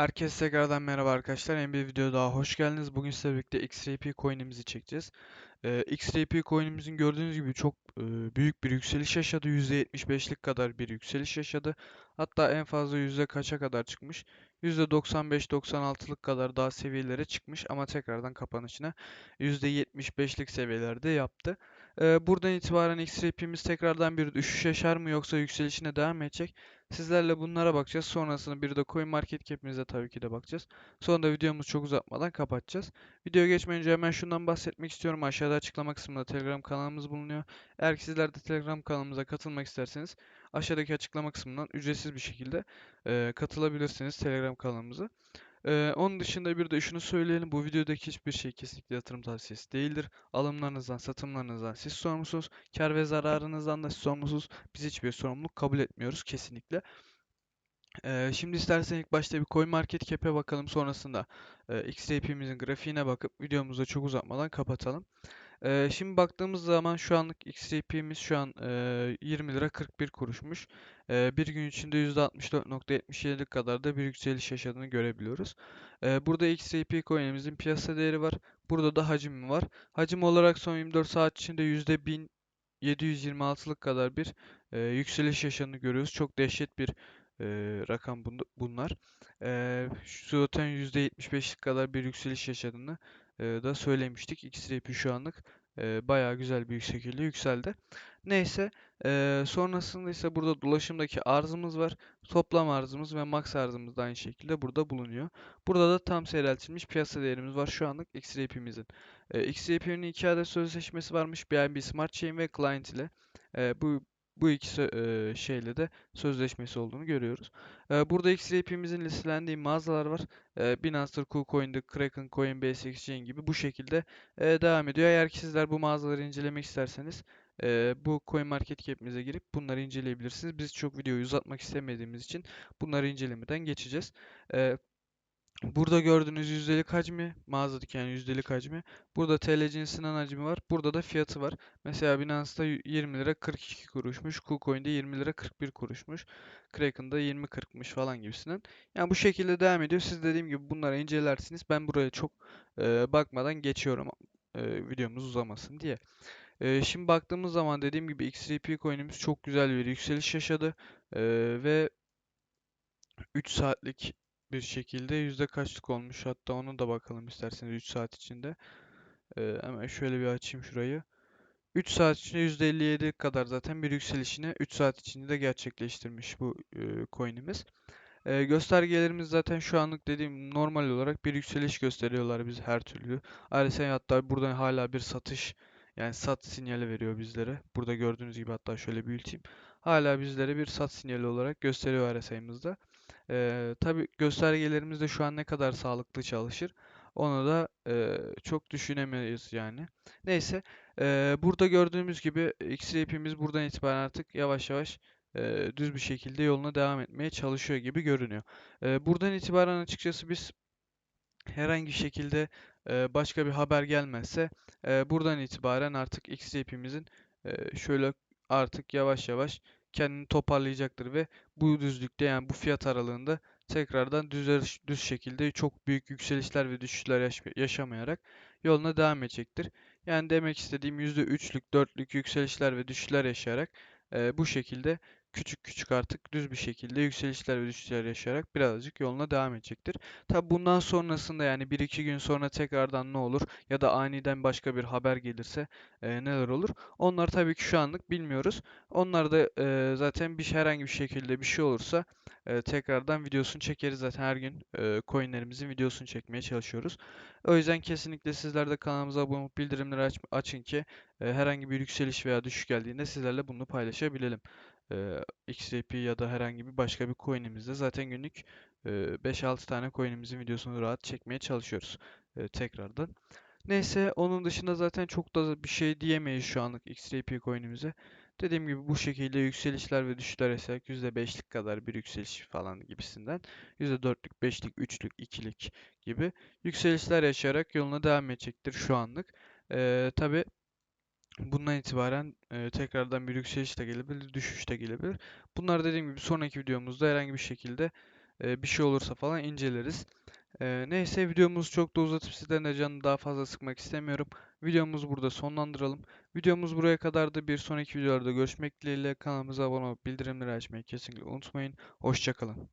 Herkese tekrardan merhaba arkadaşlar. Bir video daha hoş geldiniz. Bugün sizlerle birlikte XRP coin'imizi çekeceğiz. Ee, XRP coin'imizin gördüğünüz gibi çok e, büyük bir yükseliş yaşadı. %75'lik kadar bir yükseliş yaşadı. Hatta en fazla yüzde kaça kadar çıkmış? %95-96'lık kadar daha seviyelere çıkmış ama tekrardan kapanışına %75'lik seviyelerde yaptı. Ee, buradan itibaren XRP'miz tekrardan bir düşüş yaşar mı yoksa yükselişine devam edecek? Sizlerle bunlara bakacağız. Sonrasında bir de CoinMarketCap'imize tabii ki de bakacağız. Sonra da videomuzu çok uzatmadan kapatacağız. Videoya geçmeden önce hemen şundan bahsetmek istiyorum. Aşağıda açıklama kısmında Telegram kanalımız bulunuyor. Eğer ki sizler de Telegram kanalımıza katılmak isterseniz aşağıdaki açıklama kısmından ücretsiz bir şekilde e, katılabilirsiniz Telegram kanalımıza. Ee, onun dışında bir de şunu söyleyelim. Bu videodaki hiçbir şey kesinlikle yatırım tavsiyesi değildir. Alımlarınızdan, satımlarınızdan siz sorumlusunuz. Kar ve zararınızdan da siz sorumlusunuz. Biz hiçbir sorumluluk kabul etmiyoruz kesinlikle. Ee, şimdi istersen ilk başta bir CoinMarketCap'e bakalım. Sonrasında e, XRP'mizin grafiğine bakıp videomuzu çok uzatmadan kapatalım. Ee, şimdi baktığımız zaman şu anlık XRP'miz şu an e, 20 lira 41 kuruşmuş. E, bir gün içinde %64.77'lik kadar da bir yükseliş yaşadığını görebiliyoruz. E, burada XRP coin'imizin piyasa değeri var. Burada da hacim var. Hacim olarak son 24 saat içinde %1726'lık kadar bir e, yükseliş yaşadığını görüyoruz. Çok dehşet bir e, rakam bunlar. E, zaten %75'lik kadar bir yükseliş yaşadığını da söylemiştik. XRP şu anlık e, bayağı güzel bir şekilde yükseldi. Neyse e, sonrasında ise burada dolaşımdaki arzımız var. Toplam arzımız ve max arzımız da aynı şekilde burada bulunuyor. Burada da tam seyreltilmiş piyasa değerimiz var şu anlık XRP'mizin. E, XRP'nin iki adet sözleşmesi varmış. BNB Smart Chain ve Client ile. E, bu bu iki e, şeyle de sözleşmesi olduğunu görüyoruz. E, burada XRP'mizin listelendiği mağazalar var. E, Binance, KuCoin'de, Kraken, Coinbase Exchange gibi bu şekilde e, devam ediyor. Eğer ki sizler bu mağazaları incelemek isterseniz e, bu CoinMarketCap'imize girip bunları inceleyebilirsiniz. Biz çok videoyu uzatmak istemediğimiz için bunları incelemeden geçeceğiz. E, Burada gördüğünüz yüzdelik hacmi, mağazadaki yani yüzdelik hacmi. Burada TL cinsinden hacmi var. Burada da fiyatı var. Mesela Binance'da 20 lira 42 kuruşmuş. KuCoin'de 20 lira 41 kuruşmuş. Kraken'da 20 40'mış falan gibisinden. Yani bu şekilde devam ediyor. Siz dediğim gibi bunları incelersiniz. Ben buraya çok e, bakmadan geçiyorum e, videomuz uzamasın diye. E, şimdi baktığımız zaman dediğim gibi XRP coin'imiz çok güzel bir yükseliş yaşadı. E, ve 3 saatlik bir şekilde yüzde kaçlık olmuş hatta onu da bakalım isterseniz 3 saat içinde. Ee, hemen şöyle bir açayım şurayı. 3 saat içinde %57 kadar zaten bir yükselişini 3 saat içinde de gerçekleştirmiş bu e, coin'imiz. E, göstergelerimiz zaten şu anlık dediğim normal olarak bir yükseliş gösteriyorlar biz her türlü. RSI hatta buradan hala bir satış yani sat sinyali veriyor bizlere. Burada gördüğünüz gibi hatta şöyle büyüteyim. Hala bizlere bir sat sinyali olarak gösteriyor RSI'mızda. Ee, tabii göstergelerimiz de şu an ne kadar sağlıklı çalışır onu da e, çok düşünemeyiz yani. Neyse e, burada gördüğümüz gibi XRP'miz buradan itibaren artık yavaş yavaş e, düz bir şekilde yoluna devam etmeye çalışıyor gibi görünüyor. E, buradan itibaren açıkçası biz herhangi şekilde e, başka bir haber gelmezse e, buradan itibaren artık XRP'mizin e, şöyle artık yavaş yavaş kendini toparlayacaktır ve bu düzlükte yani bu fiyat aralığında tekrardan düz, düz şekilde çok büyük yükselişler ve düşüşler yaş yaşamayarak yoluna devam edecektir. Yani demek istediğim %3'lük 4'lük yükselişler ve düşüşler yaşayarak e, bu şekilde küçük küçük artık düz bir şekilde yükselişler ve düşüşler yaşayarak birazcık yoluna devam edecektir. Tabi bundan sonrasında yani 1-2 gün sonra tekrardan ne olur ya da aniden başka bir haber gelirse e, neler olur? Onlar tabii ki şu anlık bilmiyoruz. Onlar da e, zaten bir herhangi bir şekilde bir şey olursa e, tekrardan videosunu çekeriz zaten her gün e, coinlerimizin videosunu çekmeye çalışıyoruz. O yüzden kesinlikle sizler de kanalımıza abone olup bildirimleri aç, açın ki e, herhangi bir yükseliş veya düşüş geldiğinde sizlerle bunu paylaşabilelim e, XRP ya da herhangi bir başka bir coin'imizde zaten günlük e, 5-6 tane coin'imizin videosunu rahat çekmeye çalışıyoruz e, tekrardan. Neyse onun dışında zaten çok da bir şey diyemeyiz şu anlık XRP coin'imize. Dediğim gibi bu şekilde yükselişler ve düşüşler yaşayarak %5'lik kadar bir yükseliş falan gibisinden %4'lük, 5'lik, 3'lük, 2'lik gibi yükselişler yaşayarak yoluna devam edecektir şu anlık. Ee, Tabi Bundan itibaren e, tekrardan bir yükseliş de gelebilir, düşüş de gelebilir. Bunlar dediğim gibi sonraki videomuzda herhangi bir şekilde e, bir şey olursa falan inceleriz. E, neyse videomuz çok da uzatıp sizden de daha fazla sıkmak istemiyorum. Videomuzu burada sonlandıralım. Videomuz buraya kadardı. Bir sonraki videolarda görüşmek dileğiyle kanalımıza abone olup bildirimleri açmayı kesinlikle unutmayın. Hoşçakalın.